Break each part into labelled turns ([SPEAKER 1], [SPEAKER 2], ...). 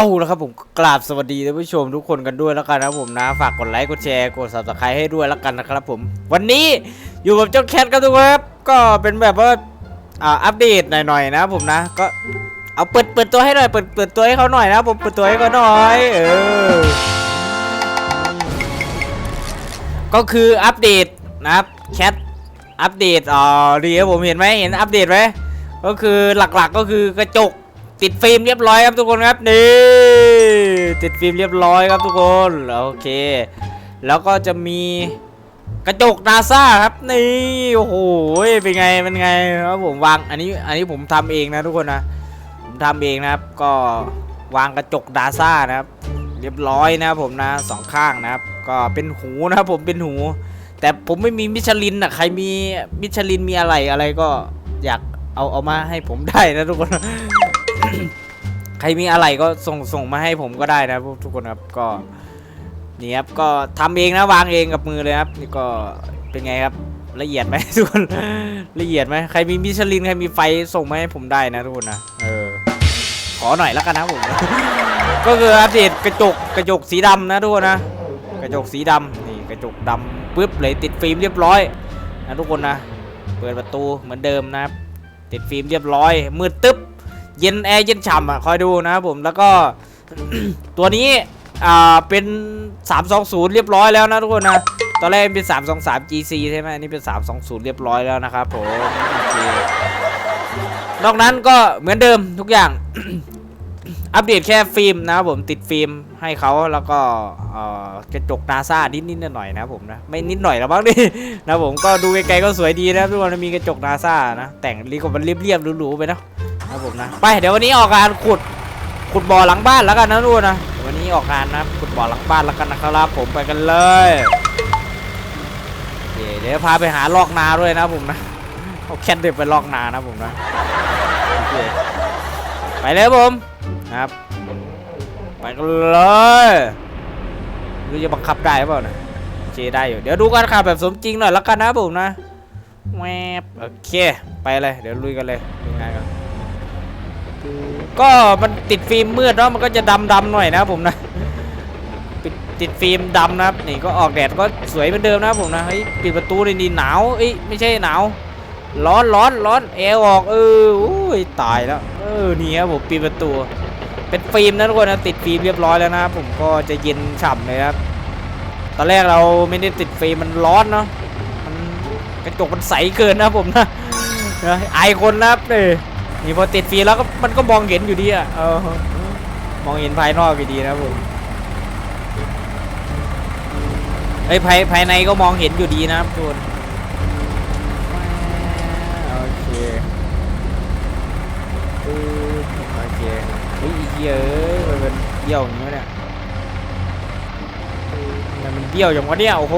[SPEAKER 1] เอาละครับผมกราบสวัสดีท่านผู้ชมทุกคนกันด้วยแล้วกันนะครับผมนะ ฝากกดไลค์กดแชร์กด subscribe ให้ด้วยแล้วกันนะครับผม วันนี้อยู่กับเจ้าแคทครับทุกคนครับก็เป็นแบบว่าอ่าอัปเดตหน่อยๆนะผมนะก็เอาเปิดเปิดตัวให้หน่อยเปิดเปิดตัวให้เขาหน่อยนะผมเปิดตัวให้เขาหน่อยเออก็คืออัปเดตนะครับแคทอัปเดตอ๋อดีครับผมเห็นไหมเห็นอัปเดตไหมก็คือหลักๆก็คือกระจก ติดฟิล์มเรียบร้อยครับทุกคนครับนี่ติดฟิล์มเรียบร้อยครับทุกคนโอเค แล้วก็จะมีกระจกนาซาครับนี่โอ้โหเป็นไงเป็นไงครับผมวางอันนี้อันนี้ผมทำเองนะทุกคนนะผมทำเองนะครับ ก็วางกระจกนาซานะครับ เรียบร้อยนะครับผมนะสองข้างนะครับ ก็เป็นหูนะครับผมเป็นหู แต่ผมไม่มีมิชลินอะใครมีมิชลินมีอะไรอะไรก็อยากเอาเอามาให้ผมได้นะทุกคน ใครมีอะไรก็ส่งส่งมาให้ผมก็ได้นะทุกคนครับก็นี่ครับก็ทำเองนะวางเองกับมือเลยครับนี่ก็เป็นไงครับละเอียดไหมทุกคนละเอียดไหมใครมีมิชลินใครมีไฟส่งมาให้ผมได้นะทุกคนนะเออขอหน่อยแล้วกันนะผมก็คืออัปเดตกระจกกระจกสีดำนะทุกคนนะ กระจกสีดำนี่กระจกดำปึ๊บเลยติดฟิล์มเรียบร้อยนะทุกคนนะเปิดประตูเหมือนเดิมนะครับติดฟิล์มเรียบร้อยมืดตึ๊บ เย็นแอร์เย็นฉ่ำอะคอยดูนะครับผมแล้วก็ ตัวนี้อ่าเป็น 320 เรียบร้อยแล้วนะทุกคนนะ ตอนแรกเป็น 323 GC ใช่ไหมอันนี้เป็น 320 เรียบร้อยแล้วนะครับผมโอเคนอกนั้นก็เหมือนเดิมทุกอย่าง อัปเดตแค่ฟิล์มนะครับผมติดฟิล์มให้เขาแล้วก็กระจกนาซานิดนิดหน่อยนะครับผมนะ ไม่นิดหน่อยแล้วบ้างดินะผมก็ดูไกลๆก็สวยดีนะทุกคนมีกระจกนาซานะ แต่งรีก็มันเรียบๆหรูๆไปนะ นะครับผมนะ ไปเดี๋ยววันนี้ออกงานขุดขุดบ่อหลังบ้านแล้วกันนะทุกคนนะเดี๋ยววันนี้ออกงานนะขุดบ่อหลังบ้านแล้วกันนะครับผมไปกันเลยโอเคเดี๋ยวพาไปหาลอกนาด้วยนะผมนะเอาแคทเดินไปลอกนานะผมนะโอเคไปเลยครับผมนะครับไปกันเลยดูจะบังคับได้เปล่านะโอเคได้อยู่เดี๋ยวดูกันขับแบบสมจริงหน่อยแล้วกันนะผมนะแวบโอเค ไปเลย เดี๋ยวลุยกันเลยยังไงกัน ก็มันติดฟิล์มมืดเนาะมันก็จะดำดำหน่อยนะผมนะติดฟิล์มดำนะครับนี่ก็ออกแดดก็สวยเหมือนเดิมนะผมนะเฮ้ยปิดประตูเลยนี่หนาวเอ้ยไม่ใช่หนาวร้อนร้อนร้อนแอร์ออกเออโอ้ยตายแล้วเออนี่ครับผมปิดประตู เป็นฟิล์มนะทุกคนนะติดฟิล์มเรียบร้อยแล้วนะผมก็จะเย็นฉ่ำเลยครับตอนแรกเราไม่ได้ติดฟิล์มมันร้อนเนาะมันกระจกมันใสเกินนะผมนะไอคนนะครับนี่ นี่พอติดฟิล์มแล้วก็มันก็มองเห็นอยู่ดีอะเออมองเห็นภายนอกอยู่ดีนะผมไอ้ภายภายในก็มองเห็นอยู่ดีนะครับทุกคนโอเคโอเคเฮ้ยเยอ้ยมันเป็นเบี้ยวอย่างนี้วะเนี่ยมันมันเบี้ยวอย่างวะเนี่ยโอ้โห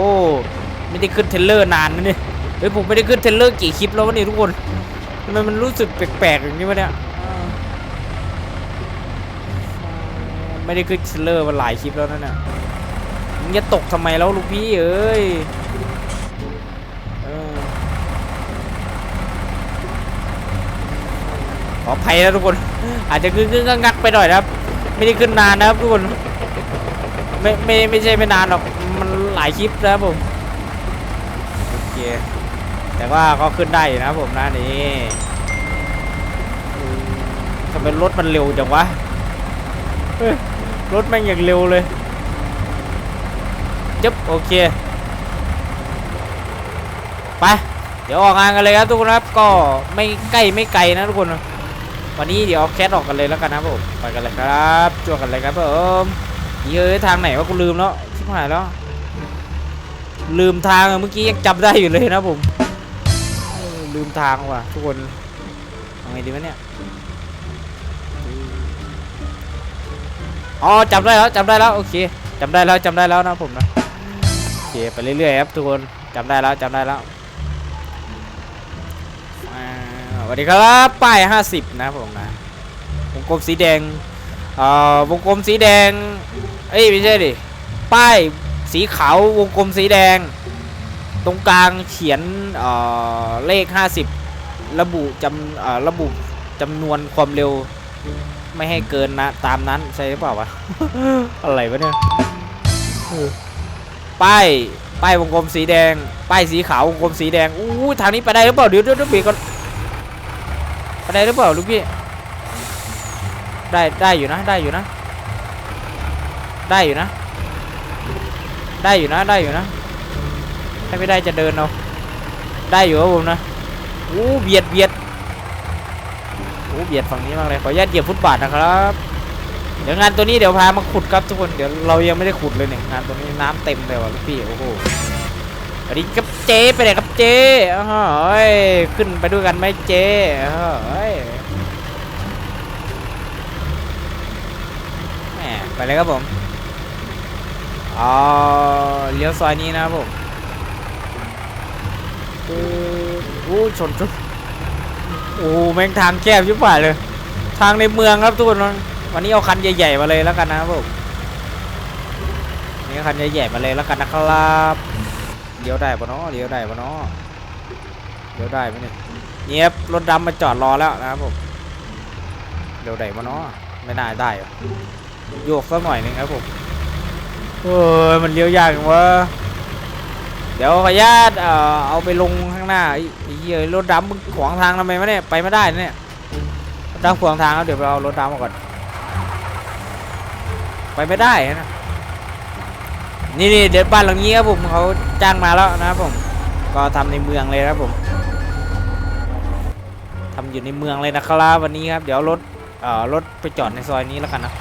[SPEAKER 1] ไม่ได้ขึ้นเทรลเลอร์นานนะเนี่ยเฮ้ยผมไม่ได้ขึ้นเทรลเลอร์กี่คลิปแล้ววะเนี่ยทุกคน ทำไมมันรู้สึกแปลกๆอย่างนี้วะเนี่ย ไม่ได้ขึ้นเทรลเลอร์มาหลายคลิปแล้วนั่นน่ะมึงจะตกทำไมแล้วลูกพี่เอ้ยเออขออภัยนะทุกคน อาจจะกึ่งกึ่งงักไปหน่อยนะครับ ไม่ได้ขึ้นนานนะครับทุกคน ไม่ไม่ไม่ใช่ไม่นานหรอก มันหลายคลิปนะครับผม โอเค แต่ว่าก็ขึ้นได้อยู่นะครับผมนะนี่ทำไมรถมันเร็วจังวะรถแม่งอย่างเร็วเลยจึ๊บโอเคไปเดี๋ยวออกงานกันเลยครับทุกคนครับก็ไม่ใกล้ไม่ไกลนะทุกคนวันนี้เดี๋ยวเอาแคทออกกันเลยแล้วกันนะผมไปกันเลยครับจวดกันเลยครับผมเย้ยทางไหนวะกูลืมแล้วชิบหายแล้ว ลืมทางเมื่อกี้ยังจำได้อยู่เลยนะผม ลืมทางว่ะ ทุกคนทำไงดีวะเนี่ยอ๋อจำได้แล้วจำได้แล้วโอเคจำได้แล้วจำได้แล้วนะผมนะโอเคไปเรื่อยๆครับทุกคนจำได้แล้วจำได้แล้วสวัสดีครับป้าย50 นะผมนะวงกลมสีแดงเอ่อวงกลมสีแดงเอ้ยไม่ใช่ดิป้ายสีขาววงกลมสีแดง ตรงกลางเขียนเเลข 50 ระบุจำระบุจำนวนความเร็ว ไม่ให้เกินนะ ตามนั้นใช่หรือเปล่าวะ อะไรวะเนี่ยป้ายป้ายวงกลมสีแดง ป้ายสีขาววงกลมสีแดงอู้ทางนี้ไปได้หรือเปล่าเดี๋ยวเดี๋ยวเดี๋ยวเบรกก่อนไปได้หรือเปล่าลูกพี่ได้ได้อยู่นะได้อยู่นะ ได้อยู่นะ ได้อยู่นะได้อยู่นะ ถ้าไม่ได้จะเดินเอาได้อยู่ครับผมนะอู้เบียดเบียดอู้เบียดฝั่งนี้มากเลยขออนุญาตเหยียบฟุตบาทนะครับ เดี๋ยวงานตัวนี้เดี๋ยวพามาขุดครับทุกคนเดี๋ยวเรายังไม่ได้ขุดเลยเนี่ยงานตัวนี้น้ำเต็มเลยว่ะพี่โอ้โหสวัสดีครับเจไปไหนครับเจอ้าวเฮ้ยขึ้นไปด้วยกันไหมเจอ้าวเฮ้ยแหมไปเลยครับผมอ๋อเลี้ยวซอยนี้นะครับผมอู้ อ้ชนชนโอ้แม่งทางแคบชิบหายเลย ทางในเมืองครับทุกคนวันนี้เอาคันใหญ่ๆมาเลยแล้วกันนะครับผมนี่คันใหญ่ๆมาเลยแล้วกันนะครับเลี้ยวได้ปะเนาะเลี้ยวได้ปะเนาะเลี้ยวได้ไหมเนี่ยเงียบรถดำมาจอดรอแล้วนะครับผมเลี้ยวได้ปะเนาะไม่น่าได้โยกสักหน่อยนึงครับผมเออมันเลี้ยวยากจังวะ ดี๋ยวขออนุญาตเอ่อเอาไปลงข้างหน้าไอ้ไอ้เหี้ยรถดำมึงขวางทางทำไมวะเนี่ยไปไม่ได้นะเนี่ยรถดำขวางทางแล้วเดี๋ยวไปเอารถดำมาก่อน ไปไม่ได้นะนี่นี่เดี๋ยวบ้านหลังนี้ครับผมเขาจ้างมาแล้วนะครับผม ก็ทำในเมืองเลยครับผมทำอยู่ในเมืองเลยนะครับวันนี้ครับ เดี๋ยวรถเอ่อรถไปจอดในซอยนี้แล้วกันนะ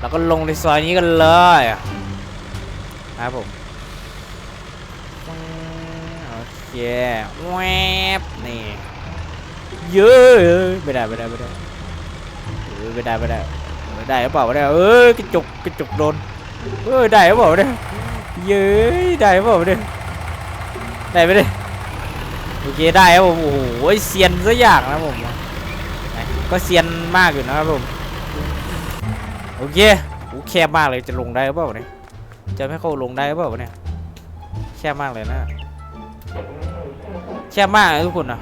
[SPEAKER 1] แล้วก็ลงในซอยนี้กันเลยนะครับผมโอ เคแวบนี่เยอะไม่ได้ไม่ได้ไม่ได้ไม่ได้ไม่ได้ไม่ได้หรือเปล่าไม่ได้เออกระจกกระจกโดนเออได้หรือเปล่าเนี่ยเย้ยได้หรือเปล่าเนี่ยได้ไมเนี่ยโอเคได้ครับผมโอ้โหเซียนซะอย่างนะผมก็เซียนมากอยู่นะครับผมโอเคโอ้แคบมากเลยจะลงได้หรือเปล่าเนี่ยจะไม่เข้าลงได้หรือเปล่าเนี่ยแคบมากเลยนะ แคบมากเลยทุกคนนะ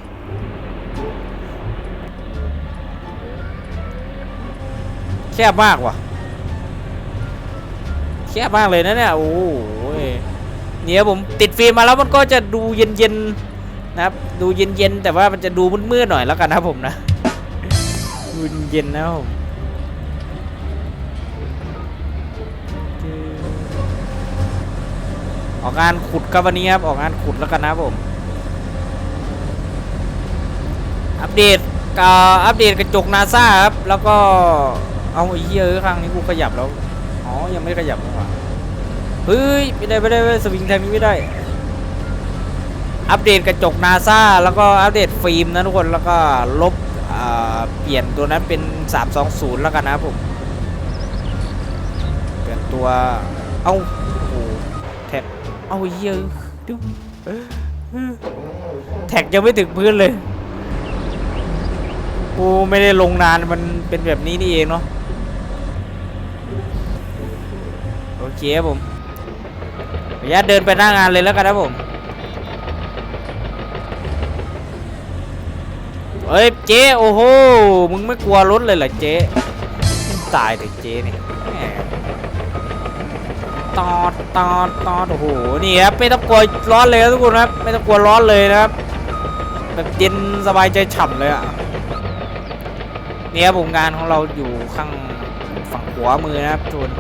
[SPEAKER 1] แคบมากว่ะ แคบมากเลยนะเนี่ยโอ้โหเนี่ยผมติดฟิล์มมาแล้วมันก็จะดูเย็นๆนะครับ ดูเย็นๆแต่ว่ามันจะดูมืดๆหน่อยแล้วกันนะผมนะดูเย็นๆนะผมออกงานขุดครับวันนี้ครับออกงานขุดแล้วกันนะผม อัปเดตกับอัปเดตกระจกนาซาครับ แล้วก็เอาไอ้เหี้ยอะข้งนี้กูขยับแล้ว อ๋อ ยังไม่ขยับนี่หว่าเฮ้ย ไม่ได้ไม่ได้ไไดสวิงทางนี้ไม่ได้ อัปเดตกระจกนาซาแล้วก็อัปเดตฟิล์มนะทุกคน แล้วก็ลบเปลี่ยนตัวนั้นเป็น 320 แล้วกันนะผม เปลี่ยนตัว เอาโอ้โหแท็ก เอาเยอะดูแท็กยังไม่ถึงพื้นเลย กูไม่ได้ลงนานมันเป็นแบบนี้นี่เองเนาะโอเคครับผมขออนุญาตเดินไปหน้างานเลยแล้วกันนะผมเฮ้ยเจ๊โอ้โหมึงไม่กลัวรถเลยเหรอเจ๊ตายเลยเจ๊เนี่ยแหมตอดตอดตอดโอ้โหนี่ครับไม่ต้องกลัวร้อนเลยทุกคนครับไม่ต้องกลัวร้อนเลยนะครับแบบเย็นสบายใจฉ่ำเลยอะ นี่ครับผมงานของเราอยู่ข้างฝั่งขวามือนะครับทุกคน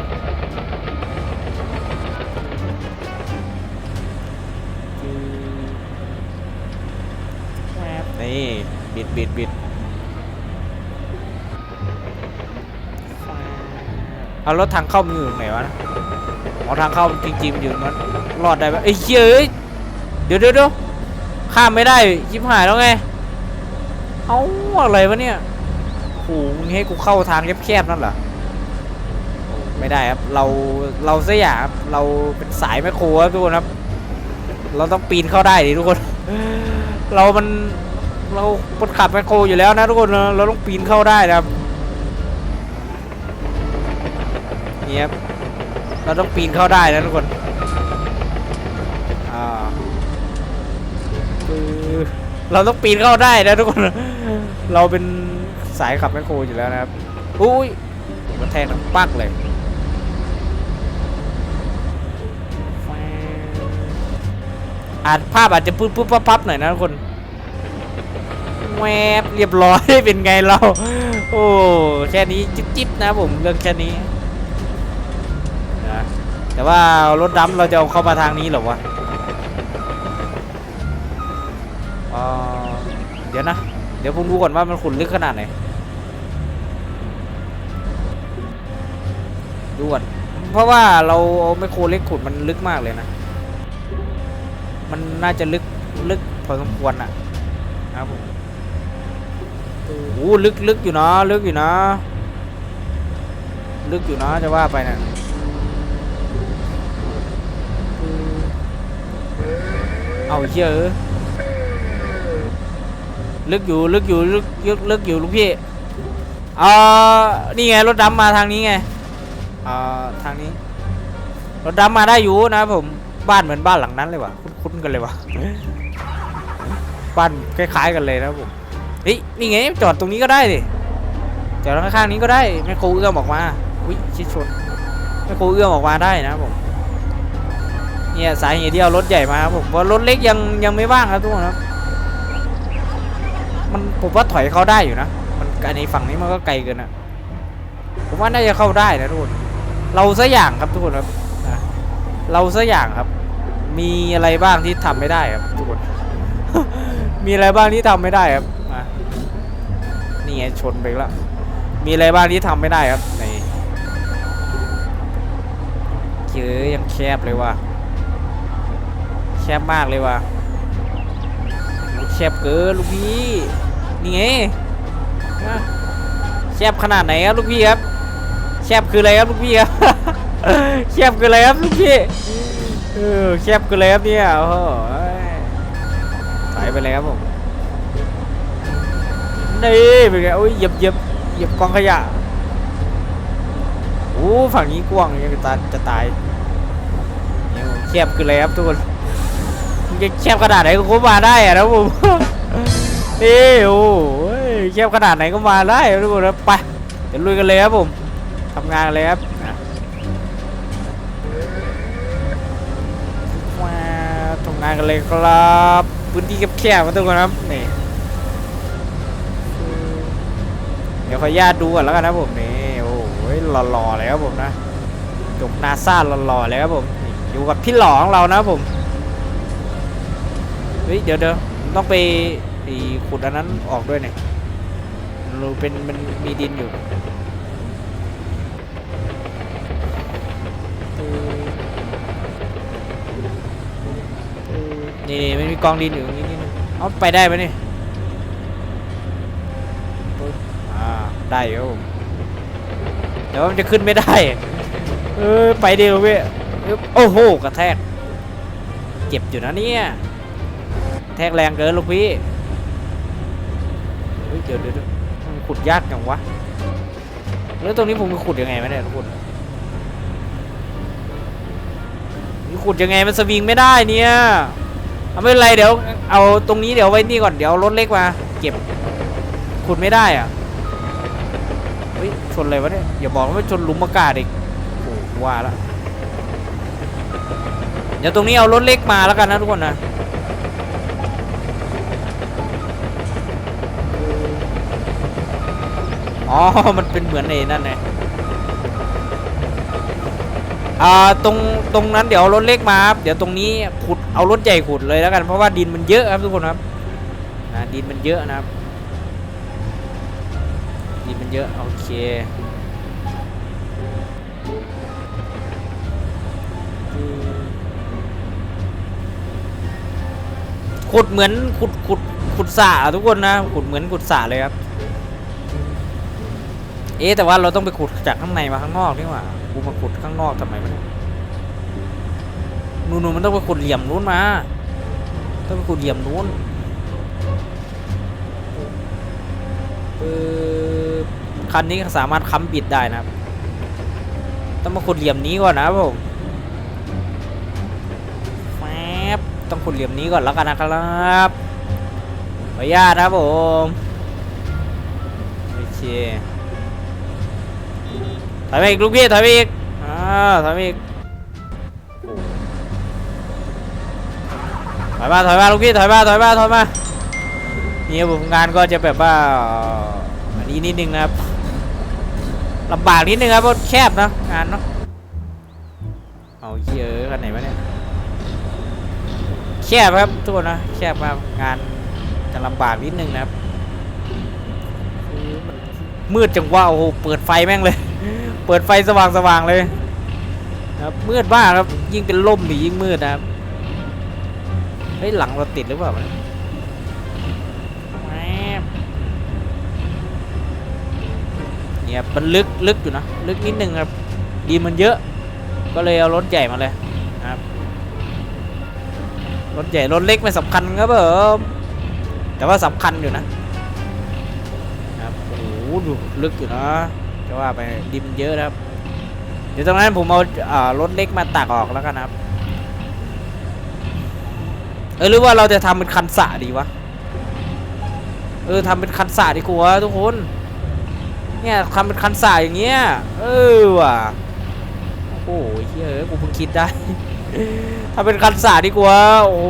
[SPEAKER 1] แวบนี่บิดบิดบิดเอารถทางเข้ามืออยู่ตรงไหนวะอ๋อทางเข้าจริงๆมันอยู่มันรอดได้ปะเอ้ยเฮ้ยเดี๋ยวเดี๋ยวเดี๋ยวข้ามไม่ได้ชิบหายแล้วไง เอาอะไรวะเนี่ย โอ้โหมึงให้กูเข้าทางแคบๆนั่นเหรอไม่ได้ครับ เราเราเสียอย่างครับเราเป็นสายแมคโครครับทุกคนครับ เราต้องปีนเข้าได้ดิทุกคน เรามันเราคนขับแมคโครอยู่แล้วนะทุกคนเราต้องปีนเข้าได้นะครับนี่ครับเราต้องปีนเข้าได้นะทุกคนอ่าคือเราต้องปีนเข้าได้นะทุกคน เราเป็น สายขับแมคโครอยู่แล้วนะครับ อุ้ยกระแทกทั้งปักเลยอาจภาพอาจจะปุ๊บปุ๊บปั๊บปั๊บหน่อยนะทุกคนแวบเรียบร้อยเป็นไงเรา โอ้แค่นี้จิ๊บจิ๊บนะผมเรื่องแค่นี้นะแต่ว่ารถดำเราจะเอาเข้ามาทางนี้เหรอวะอ่าเดี๋ยวนะ เดี๋ยวผมดูก่อนว่ามันขุดลึกขนาดไหน ดูก่อนเพราะว่าเราเอาไมโครเล็กขุดมันลึกมากเลยนะ มันน่าจะลึกลึกพอสมควรอะนะครับผมโอ้ลึกลึกอยู่นะลึกอยู่นะ ลึกอยู่นะจะว่าไปนะเอาเชื่อลึกอยู่ลึกอยู่ลึกลึกอยู่ลูกพี่เอ่อนี่ไงรถดำมาทางนี้ไง อ่อทางนี้รถดำมาได้อยู่นะผมบ้านเหมือนบ้านหลังนั้นเลยว่ะคุ้นๆกันเลยว่ะบ้านคล้ายๆกันเลยนะผมเฮ้ยนี่ไงจอดตรงนี้ก็ได้ดิจอดข้างๆนี้ก็ได้แม่โคเอื้อมออกมาอุ้ยชิดชนแม่โคเอื้อมออกมาได้นะผมเนี่ยสาเหตุที่เอารถใหญ่มาครับผมเพราะรถเล็กยังยังไม่ว่างครับทุกคนครับมันผมว่าถอยเข้าได้อยู่นะมันอันนี้ฝั่งนี้มันก็ไกลเกินอะผมว่าน่าจะเข้าได้นะทุกคน เราซะอย่างครับทุกคนครับนะเราซะอย่างครับ มีอะไรบ้างที่ทำไม่ได้ครับทุกคน มีอะไรบ้างที่ทำไม่ได้ครับนี่ไงชนไปแล้วมีอะไรบ้างที่ทำไม่ได้ครับในเจอยังแคบเลยว่ะแคบมากเลยว่ะแคบเกินลูกพี่นี่ไงแคบขนาดไหนครับลูกพี่ครับ แคบคืออะไรครับลูกพี่ครับ แคบคืออะไรครับลูกพี่เออแคบคืออะไรครับเนี่ยโอ้โหไปไปเลยครับผมนี่เป็นไงโอ้ยเหยียบเหยียบเหยียบกองขยะโอ้ฝั่งนี้กว้างยังจะตายจะตายเนี่ยแคบคืออะไรครับทุกคนมันจะแคบขนาดไหนก็มาได้อะนะผมนี่โอ้ยแคบขนาดไหนก็มาได้ทุกคนไปเดี๋ยวลุยกันเลยครับผม ทำงานกันเลยครับนะมาทำงานกันเลยครับพื้นที่แคบๆมาทุกคนครับนี่เดี๋ยวขออนุญาตดูก่อนแล้วกันนะผมนี่โอ้ยหล่อๆเลยครับผมนะจบนาซาหล่อๆเลยครับผมนี่อยู่กับพี่หล่อของเรานะครับผมเฮ้ยเดี๋ยวเดี๋ยวผมต้องไปไอ้ขุดอันนั้นออกด้วยเนี่ยรูเป็นมันมีดินอยู่ นี่นี่มันมีกองดินอยู่ตรงนี้นี่นึงเอาไปได้ไหมนี่ปึ๊บอ่าได้อยู่ครับผมเดี๋ยวมันจะขึ้นไม่ได้ เออไปเดียวเว้ยอึ๊บโอ้โหกระแทก เจ็บอยู่นะเนี่ยแทกแรงเกินลูกพี่เฮ้ยเดี๋ยวเดี๋ยวเดี๋ยวมันขุดยากจังวะ แล้วตรงนี้ผมจะขุดยังไงวะเนี่ยทุกคนนี่ขุดยังไงมันสวิงไม่ได้เนี่ย เอาไม่เป็นไรเดี๋ยว เอาตรงนี้เดี๋ยวไว้นี่ก่อนเดี๋ยวเอารถเล็กมา เก็บขุดไม่ได้อะเฮ้ยชนอะไรวะเนี่ยอย่าบอกว่าชนหลุมอากาศอีกโอ้ว่าละเดี๋ยวตรงนี้เอารถเล็กมาแล้วกันนะทุกคนนะอ๋อ มันเป็นเหมือนไอ้นั่นไง อ่าตรงตรงนั้นเดี๋ยวเอารถเล็กมาครับเดี๋ยวตรงนี้ขุดเอารถใหญ่ขุดเลยแล้วกันเพราะว่าดินมันเยอะครับทุกคนครับดินมันเยอะนะครับ ดินมันเยอะโอเคขุดเหมือนขุดขุดขุดสระทุกคนนะขุดเหมือนขุดสระเลยครับ เอ๊แต่ว่าเราต้องไปขุดจากข้างในมาข้างนอกนี่หว่า กูมาขุดข้างนอกทำไมวะเนี่ยนู่นมันต้องไปขุดเหลี่ยมนู้นมา ต้องไปขุดเหลี่ยมนู้นเออคันนี้สามารถค้ำบิดได้นะครับต้องมาขุดเหลี่ยมนี้ก่อนนะผมแฟบต้องขุดเหลี่ยมนี้ก่อนแล้วกันนะครับขออนุญาตนะผมโอเค ถอยไปอีกลูกพี่ถอยไปอีกอ่าถอยไปอีกถอยมาถอยมาลูกพี่ถอยมาถอยมาถอยมานี่ผมงานก็จะแบบว่าอันนี้นิดนึงนะครับลำบากนิดนึงครับเพราะแคบนะงานเนาะเอาเยอะกันไหนวะเนี่ยแคบครับทุกคนนะแคบมากงานจะลำบากนิดนึงนะครับมืดจังว่าโอ้โหเปิดไฟแม่งเลย เปิดไฟสว่างสว่างๆเลยครับมืดมากครับยิ่งเป็นล่มหรือยิ่งมืดนะครับเฮ้ยหลังเราติดหรือเปล่าเนี่ยมันลึกลึกอยู่นะลึกนิดนึงครับดีมันเยอะ ก็เลยเอารถใหญ่มาเลยครับรถใหญ่รถเล็กไม่สำคัญครับผมแต่ว่าสำคัญอยู่นะครับโอ้โหดูลึกอยู่นะ จะว่าไปดินเยอะนะครับ เดี๋ยวตรงนั้นผมเอารถเล็กมาตักออกแล้วกันครับ เออหรือว่าเราจะทำเป็นคันสะดีวะ เออทำเป็นคันสะดีกว่าทุกคน เนี่ยทำเป็นคันสะอย่างเงี้ย เออว่ะ โอ้โหเฮ้ยอ้ยกูเพิ่งคิดได้ทำเป็นคันสระดีกว่า โอ้โห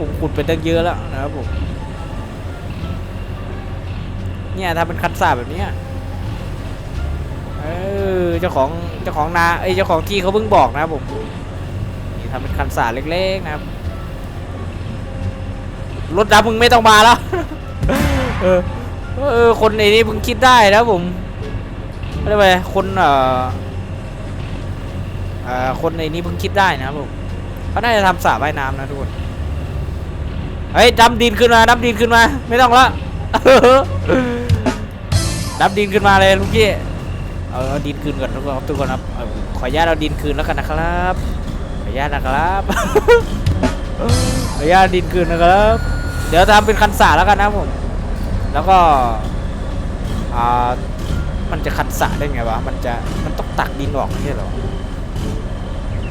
[SPEAKER 1] ผมขุดไปตั้งเยอะแล้วนะครับผม เนี่ยทำเป็นคันสาแบบเนี้ย เจ้าของเจ้าของนาเอ้ยเจ้าของที่เขาเพิ่งบอกนะครับผมนี่ทำเป็นคันสาเล็กๆนะครับรถดับมึงไม่ต้องมาแล้วเออเออคนในนี้เพิ่งคิดได้นะครับผมไม่ได้ไปคนเอ่อเอ่อคนในนี้เพิ่งคิดได้นะครับผมเขาน่าจะทำสระว่ายน้ำนะทุกคนเฮ้ยดำดินขึ้นมาดำดินขึ้นมา ไม่ต้องละดับดินขึ้นมาเลยลุงกี้ เอาเอาดินคืนก่อนทุกคนครับทุกคนครับขออนุญาตเอาดินคืนแล้วกันนะครับ ขออนุญาตนะครับขออนุญาตดินคืนนะครับ เดี๋ยวทำเป็นคันสระแล้วกันนะผม แล้วก็อ่ามันจะคันสระได้ไงวะ มันจะมันต้องตักดินออกไม่ใช่หรอ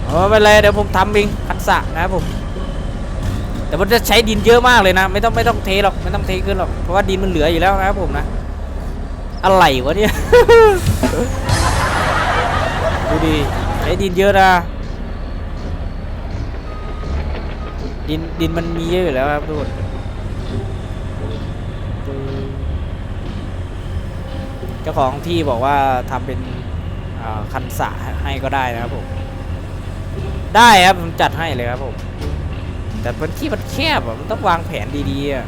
[SPEAKER 1] เออไม่เป็นไรเดี๋ยวผมทำเองคันสระนะครับผมแต่มันจะใช้ดินเยอะมากเลยนะ ไม่ต้องไม่ต้องเทหรอกไม่ต้องเทขึ้นหรอกเพราะว่าดินมันเหลืออยู่แล้วนะครับผมนะ อะไรวะเนี่ย ดูดิใช้ดินเยอะนะ ดินดินมันมีเยอะอยู่แล้วครับทุกคนเจ้าของที่บอกว่าทำเป็นอ่าคันสระให้ก็ได้นะครับผม ได้ครับผมจัดให้เลยครับผม แต่มันที่มันแคบอะมันต้องวางแผนดีๆอะ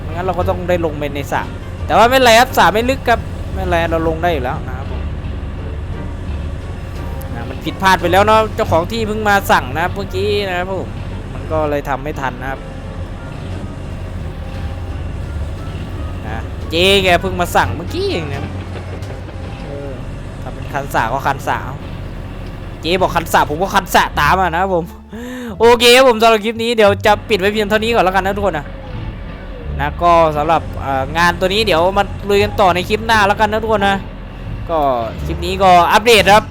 [SPEAKER 1] ไม่งั้นเราก็ต้องได้ลงไปในสระแต่ว่าไม่เป็นไรครับสระไม่ลึกครับ ไม่เป็นไรเราลงได้อยู่แล้วนะครับผมนะมันผิดพลาดไปแล้วเนาะเจ้าของที่เพิ่งมาสั่งนะครับเมื่อกี้นะครับผมมันก็เลยทำไม่ทันนะครับนะเจ๊แกเพิ่งมาสั่งเมื่อกี้เองนะทำเป็นคันสระก็คันสระเอาเจ๊บอกคันสระผมก็คันสระตามอะนะครับผมโอเคครับผมสำหรับคลิปนี้เดี๋ยวจะปิดไว้เพียงเท่านี้ก่อนแล้วกันนะทุกคนนะ นะก็สำหรับงานตัวนี้เดี๋ยวมาลุยกันต่อในคลิปหน้าแล้วกันนะทุกคนนะ ก็คลิปนี้ก็อัปเดตครับ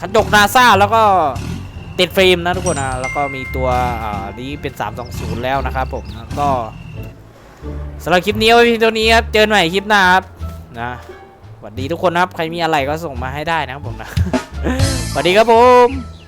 [SPEAKER 1] กระจกนาซาแล้วก็ติดฟิล์มนะทุกคนนะแล้วก็มีตัวนี้เป็น 320 แล้วนะครับผมนะก็สำหรับคลิปนี้เอาไว้เพียงเท่านี้ครับเจอกันใหม่คลิปหน้าครับนะสวัสดีทุกคนนะครับใครมีอะไรก็ส่งมาให้ได้นะครับผมนะสวัสดีครับผม